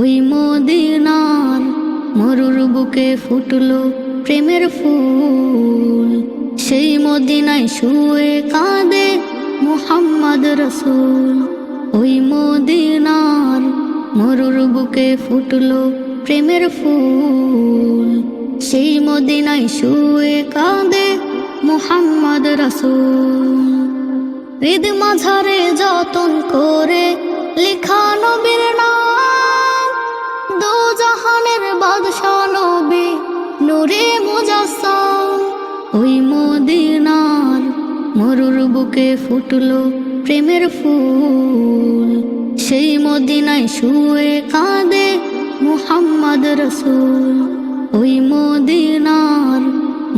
ওই মদিনার মরুর বুকে ফুটলো প্রেমের ফুল। সেই মদিনায় শুয়ে কাঁদে মুহাম্মদ রসুল। ওই মদিনার মরুর বুকে ফুটলো প্রেমের ফুল। সেই মদিনায় শুয়ে কাঁদে মুহাম্মদ রসুল। হৃদ মাঝারে যতন করে লেখা নবীর নাম জাহানের বাদশাহ নবী নূরে মুজাসসাম। ওই মদিনার মরুর বুকে ফুটলো প্রেমের ফুল। সেই মদিনায় শুয়ে কাঁদে মুহাম্মদ রসুল। ওই মদিনার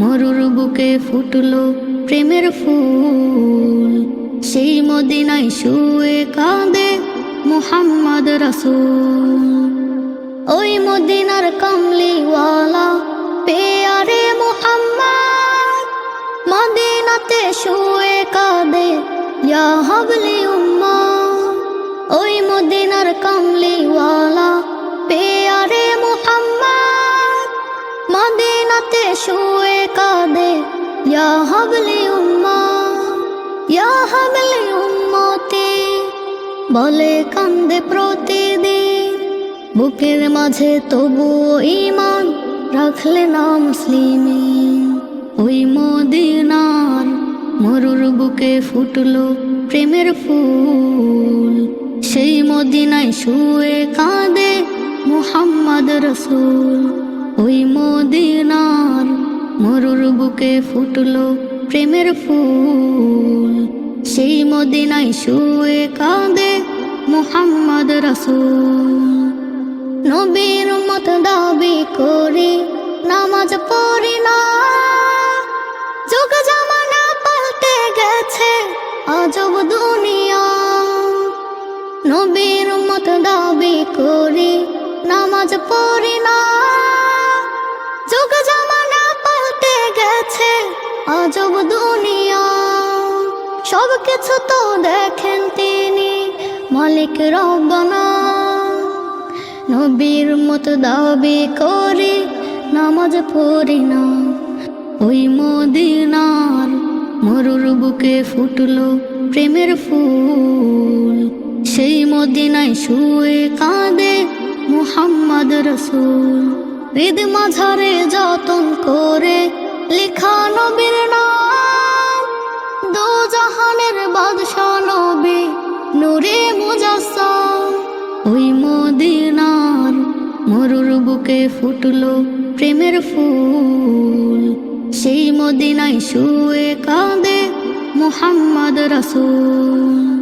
মরুর বুকে ফুটলো প্রেমের ফুল। সেই মদিনায় শুয়ে কাঁদে মুহাম্মদ রসুল। ওই মদিনার কামলিওয়ালা, পেয়ারে মুহাম্মদ, মদিনাতে শুয়ে কাঁদে হাবলি উম্মা ওই মদিনার কামলিওয়ালা, পেয়ারে মুহাম্মদ, মদিনাতে শুয়ে কাঁদে হাবলি উম্মা হাবলি উম্মতি বলে কান্দে প্রতিদিন। বুকের মাঝে তবু ইমান রাখলে না মুসলিমিন ওই মদিনার মরুর বুকে ফুটলো প্রেমের ফুল। সেই মদিনায় শুয়ে কাঁদে মুহাম্মদ রসুল। ওই মদিনার মরুর বুকে ফুটলো প্রেমের ফুল। সেই মদিনায় শুয়ে কাঁদে মুহাম্মদ রসুল। নবীর মত দাবি করি, নামাজ পড়ি না। যুগ জামানা পাল্টে গেছে, আজব দুনিয়া। নবীর মত দাবি করি, নামাজ পড়ি না। যুগ জামানা পাল্টে গেছে, আজব দুনিয়া। সব কিছু তো দেখেন তিনি, মালিক রব্বানা নবীর মতো দাবি করি নামাজ পড়ি না। ওই মদিনার মরুর বুকে ফুটলো প্রেমের ফুল। সেই মদিনায় শুয়ে কাঁদে মুহাম্মদ রসুল। হৃদ মাঝারে যতন করে লেখা নবীর নাম। দু জাহানের বাদশাহ নবী নূরে মুজাসসাম। ওই মদিনার মরুর বুকে ফুটলো প্রেমের ফুল। সেই মদিনায় শুয়ে কাঁদে মোহাম্মদ রসুল।